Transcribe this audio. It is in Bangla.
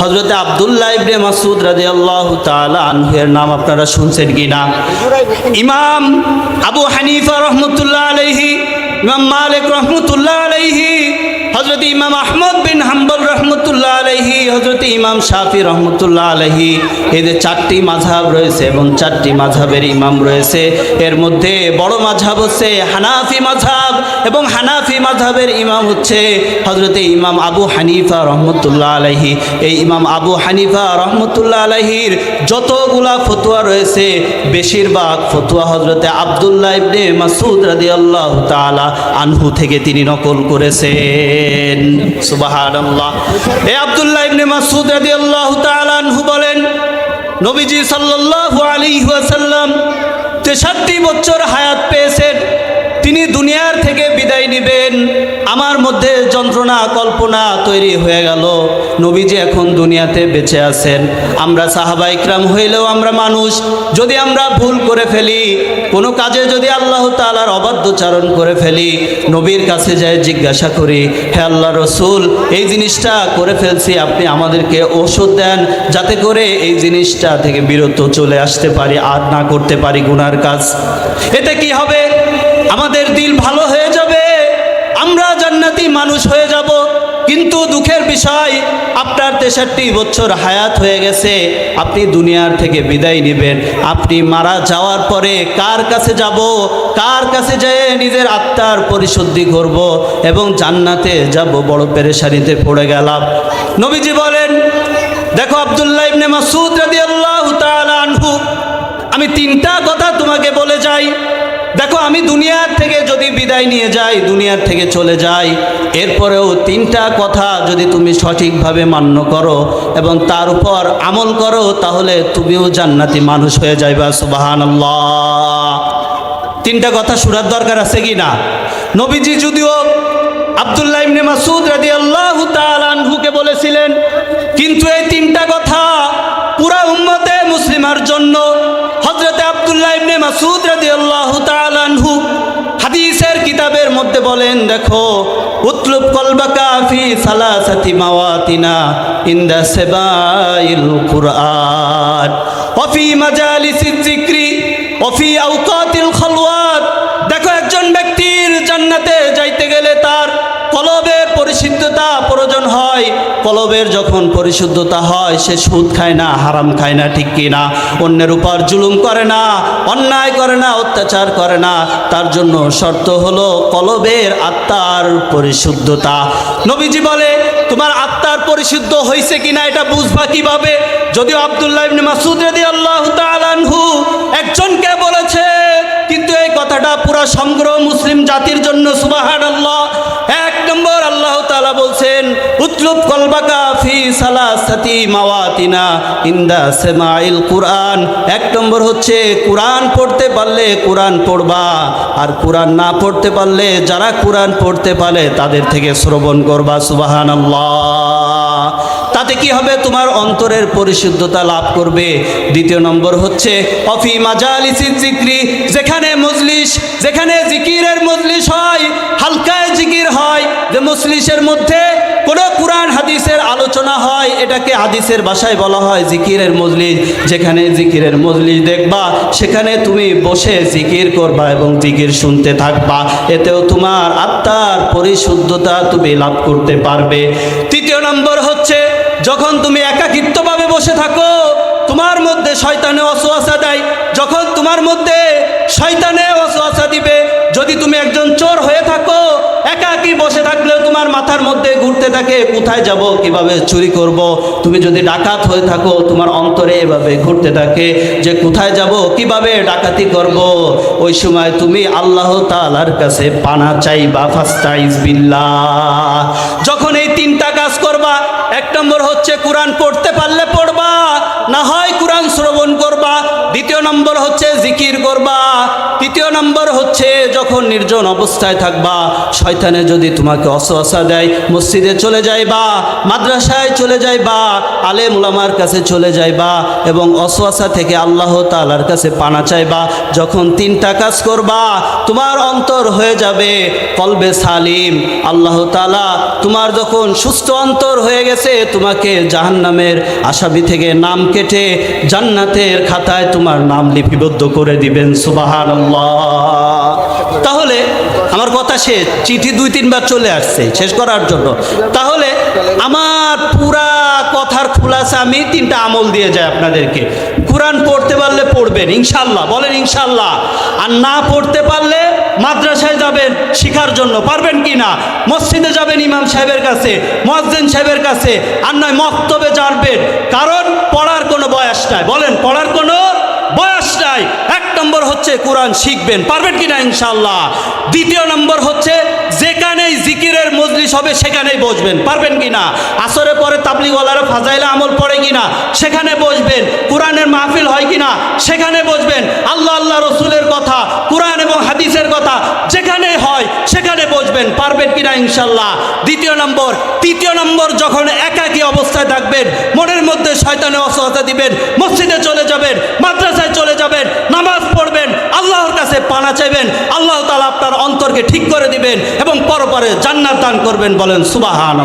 হজরতে আবদুল্লাহ ইবনে মাসুদ রাজি আল্লাহ আনহের নাম আপনারা শুনছেন কি না ইমাম আবু হানিফা রহমতুল্লাহ আলহি ইমাম মালিক রহমতুল্লাহ আলহি হজরত ইমাম আহমদ বিন হাম্বল রহমতুল্লাহ আলহি হজরত ইমাম শাফি রহমতুল্লাহ আলহি এদের চারটি মাঝাব রয়েছে এবং চারটি মাঝাবের ইমাম রয়েছে। এর মধ্যে বড় মাঝাব হচ্ছে হানাফি মাঝাব এবং হানাফি মাঝাবের ইমাম হচ্ছে হজরতে ইমাম আবু হানিফা রহমতুল্লাহ আলহি এই ইমাম আবু হানিফা রহমতুল্লাহ আলহির যতগুলা ফতুয়া রয়েছে, বেশিরভাগ ফতুয়া হজরতে আবদুল্লাহ ইবনে মাসুদ রাদি আল্লাহ তালা আনহু থেকে তিনি নকল করেছেন সুবাহ এ আবদুল্লাহ ইবনে মাসুদ রাদি আল্লাহ আনহু বলেন, নবীজি সাল্লাল্লাহু আলাইহি ওয়াসাল্লাম তেষট্টি বছর হায়াত পেয়েছেন। তিনি দুনিয়ার থেকে বিদায় নেবেন, আমার মধ্যে যন্ত্রণা, কল্পনা তৈরি হয়ে গেল। নবীজি এখন দুনিয়াতে বেঁচে আছেন। আমরা সাহাবা ইকরাম হইলেও আমরা মানুষ। যদি আমরা ভুল করে ফেলি, কোনো কাজে যদি আল্লাহ তালার অবাধ্যচারণ করে ফেলি, নবীর কাছে যায় জিজ্ঞাসা করি, হে আল্লাহ রসুল, এই জিনিসটা করে ফেলছি, আপনি আমাদেরকে ওষুধ দেন যাতে করে এই জিনিসটা থেকে বিরত চলে আসতে পারি, আর না করতে পারি গুনার কাজ। এতে কি হবে? আমাদের দিল ভালো হয়ে যাবে, আমরা জান্নাতি মানুষ হয়ে যাব। কিন্তু দুঃখের বিষয়, আপনার তেষট্টি বছর হায়াত হয়ে গেছে, আপনি দুনিয়ার থেকে বিদায় নেবেন। আপনি মারা যাওয়ার পরে কার কাছে যাব? কার কাছে যেয়ে নিজের আত্মার পরিশুদ্ধি করব? এবং জান্নাতে যাব, বড় পেরেশানিতে পড়ে গেলাম। নবীজি বলেন, দেখো আবদুল্লাহ ইবনে মাসুদ রাদিয়াল্লাহু আমি তিনটা কথা তোমাকে বলে যাই। দেখো, আমি দুনিয়ার থেকে যদি বিদায় নিয়ে যাই, দুনিয়ার থেকে চলে যাই, এরপরেও তিনটা কথা যদি তুমি সঠিকভাবে মান্য করো এবং তার উপর আমল করো, তাহলে তুমিও জান্নাতি মানুষ হয়ে যাইবা সুবাহান তিনটা কথা শোনার দরকার আছে কি না? নবীজি যদিও আবদুল্লাহ ইবনে মাসুদ রাদিয়াল্লাহু তাআলা আনহুকে বলেছিলেন, কিন্তু এই তিনটা কথা পুরা উম্মতে মুসলিমার জন্য কিতাবের মধ্যে বলেন, দেখো, উতলুব কলবাকা ফি সালাসাতি মাওয়াতিনা ইনদা সেবাইল কুরআন। ওফি মাজালিসিজ যিকরি ওয়া ফি খলওয়াত কলবের যখন পরিশুদ্ধতা হয়, সে সুদ খায় না, হারাম খায় না, ঠিক কি না? অন্যের উপর জুলুম করে না, অন্যায় করে না, অত্যাচার করে না। তার জন্য শর্ত হলো কলবের আত্মার পরিশুদ্ধতা। নবীজি বলে, তোমার আত্মার পরিশুদ্ধ হয়েছে কিনা এটা বুঝবা কীভাবে? যদিও আবদুল্লাহ ইবনে মাসুদ রাদিয়াল্লাহু তাআলা আনহু একজনকে বলেছে, কিন্তু এই কথাটা পুরো সমগ্র মুসলিম জাতির জন্য সুবহানাল্লাহ। উতলুব কলবাকা ফি সালাসাতি মাওয়াতিনা ইনদা সেমাইল কুরআন। এক নম্বর হচ্ছে কোরআন পড়তে পারলে কোরআন পড়বা, আর কোরআন না পড়তে পারলে যারা কোরআন পড়তে পারে তাদের থেকে শ্রবণ করবা, সুবহানাল্লাহ। তাতে কি হবে? তোমার অন্তরের পরিশুদ্ধতা লাভ করবে। দ্বিতীয় নম্বর হচ্ছে, অফি মাজালিসির জিক্রি যেখানে মজলিস, যেখানে জিকিরের মজলিস হয়, হালকায় জিকির হয়, যে মজলিসের মধ্যে হাদিসের আলোচনা হয়, এটাকে হাদিসের ভাষায় বলা হয় জিকিরের মজলিস। যেখানে জিকিরের মজলিস দেখবা, সেখানে তুমি বসে জিকির করবা এবং জিকির শুনতে থাকবা। এতেও তোমার আত্মার পরিশুদ্ধতা তুমি লাভ করতে পারবে। তৃতীয় নম্বর হচ্ছে, যখন তুমি একাকিত্বভাবে বসে থাকো, তোমার মধ্যে শয়তানে অসুয়াশা দেয়। যখন তোমার মধ্যে শয়তানে অসুয়াশা দিবে, যদি তুমি একজন চোর হয়ে থাকো একাকি বসে থাকলেও তোমার মাথার মধ্যে ঘুরতে থাকে, কোথায় যাব, কীভাবে চুরি করব? তুমি যদি ডাকাত হয়ে থাকো, তোমার অন্তরে এভাবে ঘুরতে থাকে যে কোথায় যাব, কীভাবে ডাকাতি করব? ওই সময় তুমি আল্লাহ তালার কাছে পানা চাইবা, ফাস্তাইজ বিল্লা যখন এই তিনটা কাজ করবা, এক নম্বর হচ্ছে কোরআন পড়তে পারলে পড়বা, না হয় কোরআন শ্রবণ করবা, দ্বিতীয় নম্বর হচ্ছে জিকির করবা তৃতীয় নম্বর হচ্ছে যখন নির্জন অবস্থায় থাকবা, শয়তানে যদি তোমাকে অসহসা দেয়, মসজিদে চলে যাইবা, মাদ্রাসায় চলে যাইবা, আলেম উলামার কাছে চলে যাইবা এবং অসহসা থেকে আল্লাহ তালার কাছে পানা চাইবা, যখন তিনটা কাজ করবা, তোমার অন্তর হয়ে যাবে কলবে সালিম। আল্লাহ তালা তোমার যখন সুস্থ অন্তর হয়ে গেছে, তোমাকে জাহান্নামের আসামি থেকে নাম কেটে জান্নাতের খাতায় তোমার নাম লিপিবদ্ধ করে দিবেন সুবাহান তাহলে আমার কথা শেষ। চিঠি দুই, তিনবার চলে আসছে শেষ করার জন্য। তাহলে আমার পুরা কথার খুলাসা আমি তিনটা আমল দিয়ে যাই আপনাদেরকে। কোরআন পড়তে পারলে পড়বেন ইনশাল্লাহ বলেন ইনশাল্লাহ আর না পড়তে পারলে মাদ্রাসায় যাবেন শিখার জন্য। পারবেন কি না? মসজিদে যাবেন ইমাম সাহেবের কাছে মসজিদ সাহেবের কাছে। আর নয়, মক্তবে যাবেন। কারণ পড়ার কোনো বয়স নাই। বলেন, পড়ার কোনো বয়স নাই। নম্বর হচ্ছে কোরআন শিখবেন। পারবেন কিনা ইনশাল্লাহ দ্বিতীয় নম্বর হচ্ছে যেখানেই জিকিরের মজলিস হবে সেখানেই বসবেন। পারবেন কিনা? আসরে পরে তাবলিগওয়ালারা ফাজাইলে আমল পড়ে কিনা? সেখানে বসবেন। কোরআনের মাহফিল হয় কিনা? সেখানে বসবেন। আল্লাহ আল্লাহ রসুলের কথা, কোরআন এবং হাদিসের কথা যেখানে হয় সেখানে বসবেন। পারবেন কিনা ইনশাল্লাহ দ্বিতীয় নম্বর, তৃতীয় নম্বর যখন একাকী অবস্থায় থাকবেন, মনের মধ্যে শয়তানে অসহতা দিবেন, মসজিদে চলে যাবেন, মাদ্রাসায় চলে যাবেন নামাজ পড়বেন আল্লাহর কাছে পানা চাইবেন, আল্লাহ তালা আপনার অন্তরকে ঠিক করে দিবেন এবং পরপরে জান্নাত দান করবেন বলেন সুবাহান